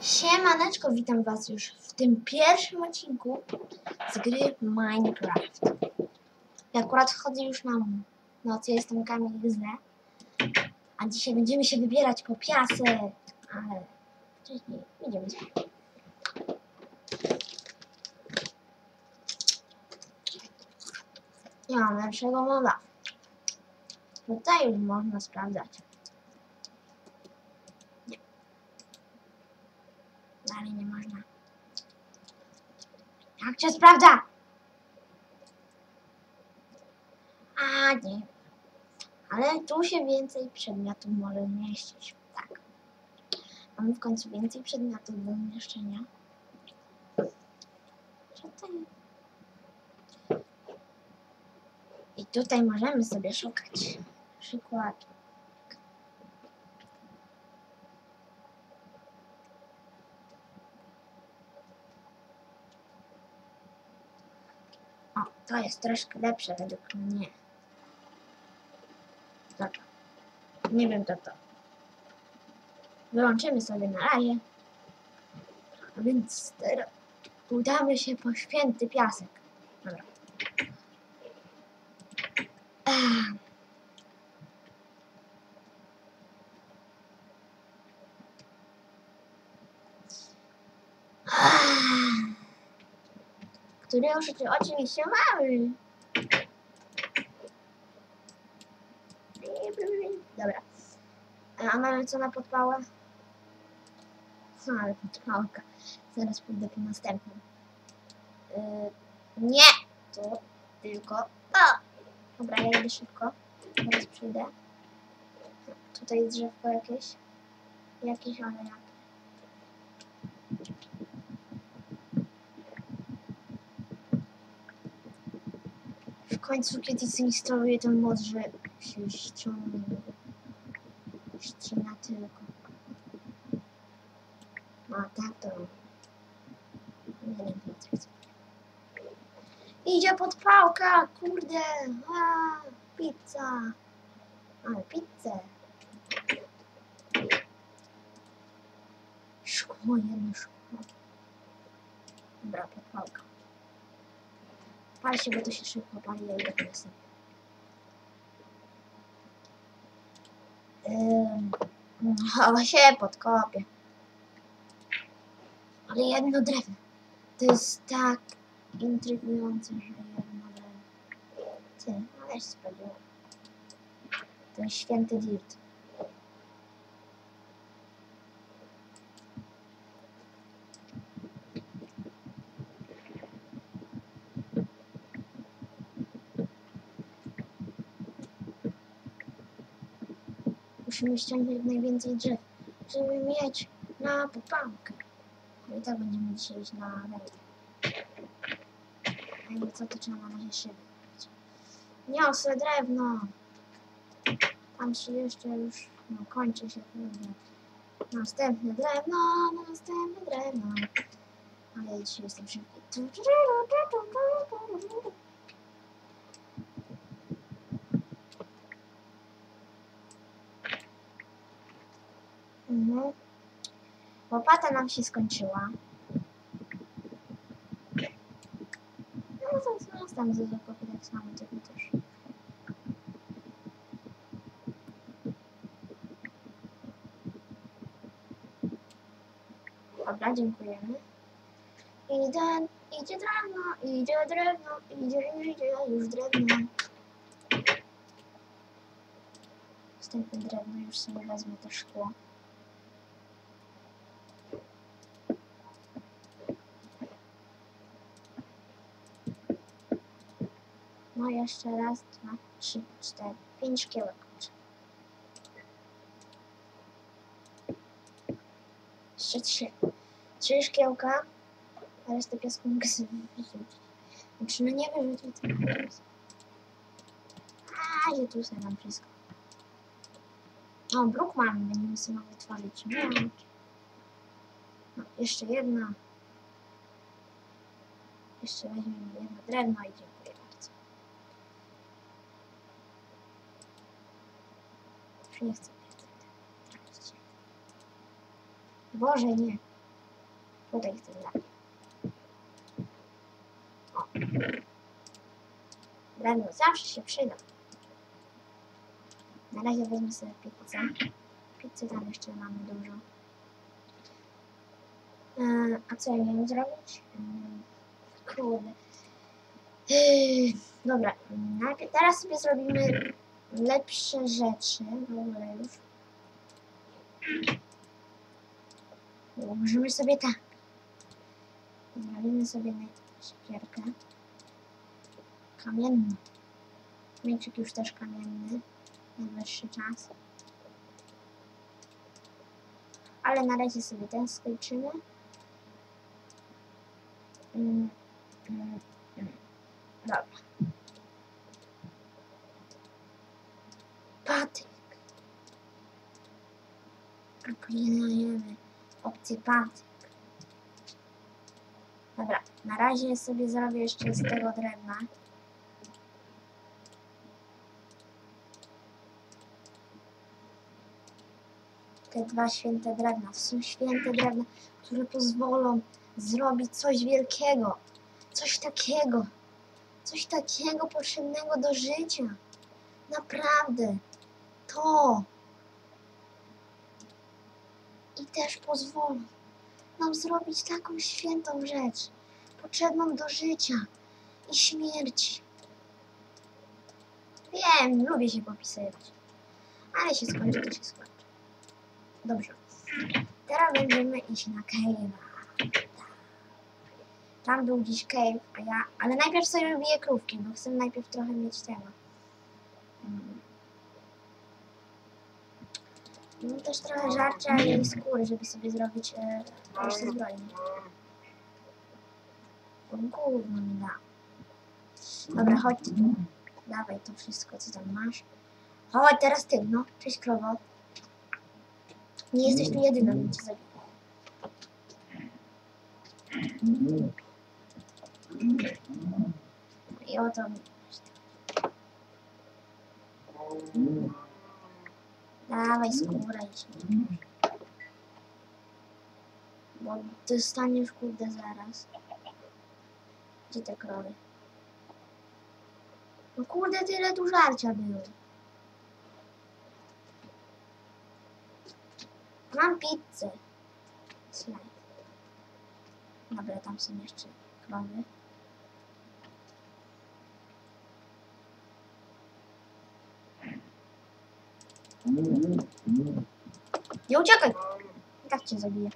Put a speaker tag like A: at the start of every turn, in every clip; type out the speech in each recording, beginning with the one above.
A: Siemaneczko, witam was już w tym pierwszym odcinku z gry Minecraft. Ja akurat wchodzę już na noc, ja jestem Kamil XD, a dzisiaj będziemy się wybierać po piasek, ale wcześniej idziemy spać. Nie mam lepszego moda. Tutaj już można sprawdzać. Dalej nie można. Jak się sprawdza? A nie. Ale tu się więcej przedmiotów może zmieścić. Tak. Mamy w końcu więcej przedmiotów do umieszczenia. Tutaj. I tutaj możemy sobie szukać. Przykład. O, to jest troszkę lepsze według mnie. Dobra. Nie wiem co to. Wyłączymy sobie na razie. A więc udamy się po święty piasek. Który już oczywiście mamy. Dobra. A mamy co na podpałę? No, ale podpałka. Zaraz pójdę po następną. Yy, nie! To tylko to. Dobra, ja idę szybko. Zaraz przyjdę. Tutaj jest drzewko jakieś. Jakieś, ale jakie. W końcu kiedyś zainstaluję ten mod, że się ściągnie. Ścina tylko. No tak to. Nie wiem, co chcę. Idzie podpałka, kurde. A, pizza. Ale pizzę. Szkło, jedno szkło. Dobra, podpałka. Pal się, bo to się szybko pali, ja idę po O, się podkopię. Ale jedno drewno. To jest tak intrygujące, że jedno drewno. Ty, no weź sprawdziłem. To jest święty dirt. Musimy ściągnąć najwięcej drzew, żeby mieć na podpałkę. No i tak będziemy dzisiaj iść na węgiel. A jakby co, to trzeba na razie szyby. Niosę drewno. Tam się jeszcze już, no kończy się kurde. Następne drewno, następne drewno. Ale dzisiaj jestem szybki. Łopata nam się skończyła. No to co tam za zakopy tak samo tego też. Dobra, dziękujemy. Idę, idzie drewno, idzie drewno, idzie, już idzie, już drewno. Następne drewno, już sobie wezmę to szkło. No jeszcze raz, dwa, trzy, cztery, pięć szkiełek. Jeszcze trzy. Trzy szkiełka. A resztę piasku mogę sobie wyrzucić. Znaczy no nie wyrzucić, A, gdzie tu sobie dam wszystko. O, bruk będziemy sobie mogli tworzyć. No, jeszcze jedna. Jeszcze weźmiemy jedno drewno i dziękuję bardzo. Już nie chcę tracić. Boże, nie. Tutaj chcę. O. Drewno zawsze się przyda. Na razie wezmę sobie pizzę. Pizzy tam jeszcze mamy dużo. E, a co ja miałem zrobić? Mm, Kurde. Yy, Dobra, teraz sobie zrobimy lepsze rzeczy w ogóle. Ułożymy sobie tak. Zrobimy sobie siekierkę. Kamienną. Mieczyk już też kamienny. Najwyższy czas. Ale na razie sobie ten skończymy. Mm, mm, mm. Dobra. Aplikujemy opcję Patryk. Dobra, na razie sobie zrobię jeszcze z tego drewna. Te dwa święte drewna. Są święte drewna, które pozwolą zrobić coś wielkiego. Coś takiego. Coś takiego potrzebnego do życia. Naprawdę. To. I też pozwolą nam zrobić taką świętą rzecz, potrzebną do życia i śmierci. Wiem, lubię się popisywać, ale się skończy, to się skończy. Dobrze. Teraz będziemy iść na cave'a. Tam był gdzieś cave, a ja... Ale najpierw sobie robię krówki, bo chcę najpierw trochę mieć tego. Mm. No też trochę żarcia i skóry, żeby sobie zrobić e, jeszcze zbrojnie. O gówno mi da. Dobra, chodź tu. Dawaj to wszystko, co tam masz. Chodź, teraz ty, no. Cześć, krowo. Nie jesteś tu jedyna, więc cię zabiję. I oto Dawaj skórę idź. Bo dostaniesz kurde zaraz. Gdzie te krowy? No kurde tyle tu żarcia było. Mam pizzę. Slajd. Dobra, tam są jeszcze krowy. Nie uciekaj! Tak cię zabiję.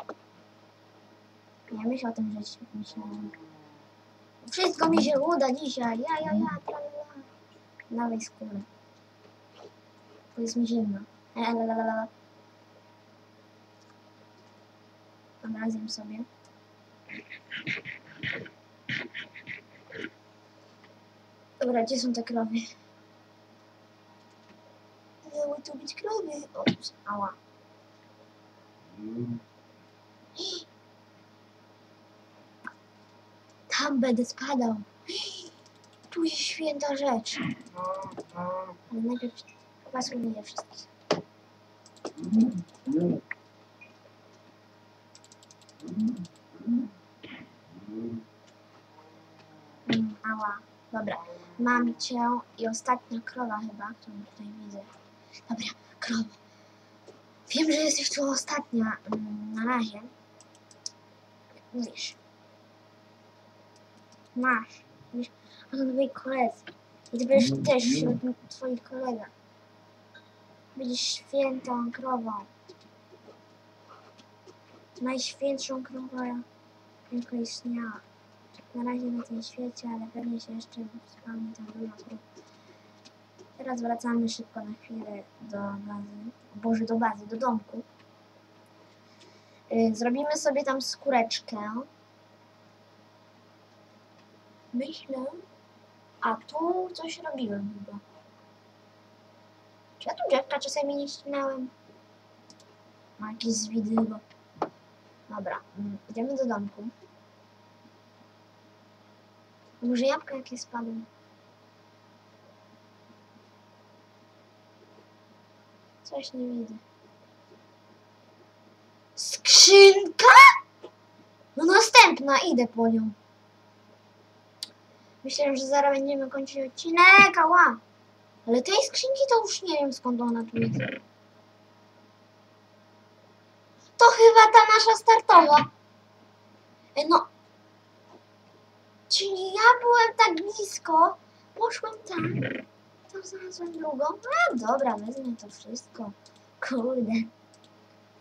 A: Nie myśl o tym, że myślałem. Wszystko mi się uda dzisiaj. Ja, ja, ja, tralala. Dawaj skórę. Bo jest mi zimno. Lalalala. Dobra, zjem sobie. Dobra, gdzie są te krowy? Miały tu Ops, ała. Tam będę spadał. Tu jest święta rzecz. Ale najpierw chyba spróbuję wszystkich. Mm, ała. Dobra. Mam cię i ostatnia krowa chyba, którą tutaj widzę. Dobra, krowo. Wiem, że jesteś tu ostatnia. mm, Na razie. Wiesz. Masz. Wiesz, a to twoi koledzy. I ty będziesz też wśród twoich kolegach. Będziesz świętą krową. Najświętszą krową, jaka istniała. Na razie na tym świecie, ale pewnie się jeszcze spełni ta duża krów. Teraz wracamy szybko na chwilę do bazy. Boże, do bazy, do domku. Yy, Zrobimy sobie tam skóreczkę. Myślę. A tu coś robiłem chyba. Czy ja tu drzewka czasami nie ścinałem? Ma jakieś zwidy chyba. Dobra, mm, idziemy do domku. Może jabłka jakie spadły? Coś nie widzę. Skrzynka? No następna, idę po nią. Myślę, że zaraz będziemy kończyć odcinek, ała. Ale tej skrzynki to już nie wiem skąd ona tu jest. To chyba ta nasza startowa. E, No. Czyli ja byłem tak blisko, poszłem tam, tam znalazłem drugą. A dobra, wezmę to wszystko. Kurde.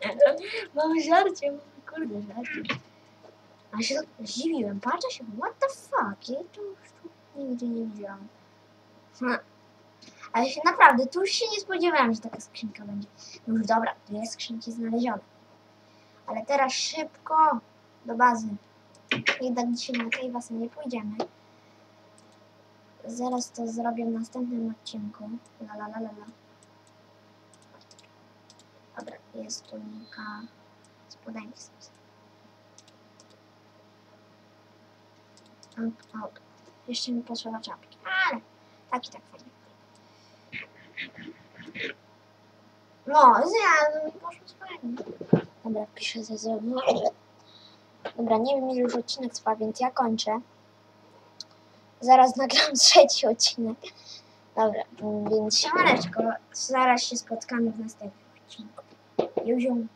A: Mam żarcie, mam kurde żarcie. A się zdziwiłem, patrzę się, what the fuck, ja to już tu nigdy nie widziałam. Ha. Ale się naprawdę, tu już się nie spodziewałem, że taka skrzynka będzie. No już dobra, dwie skrzynki znalezione. Ale teraz szybko do bazy. Jednak dzisiaj na Cave'a sobie nie pójdziemy. Zaraz to zrobię w następnym odcinku. La la la la. Dobra, jest tu linka. Spodenki są. Out, out. Jeszcze mi potrzeba czapki. Ale tak i tak fajnie. No, zjadłem i poszło spokojnie. Dobra, piszę ze zrobiłem. Dobra, nie wiem ile już odcinek trwa, więc ja kończę. Zaraz nagram trzeci odcinek. Dobra, więc siemaneczko. Zaraz się spotkamy w następnym odcinku. Juziu.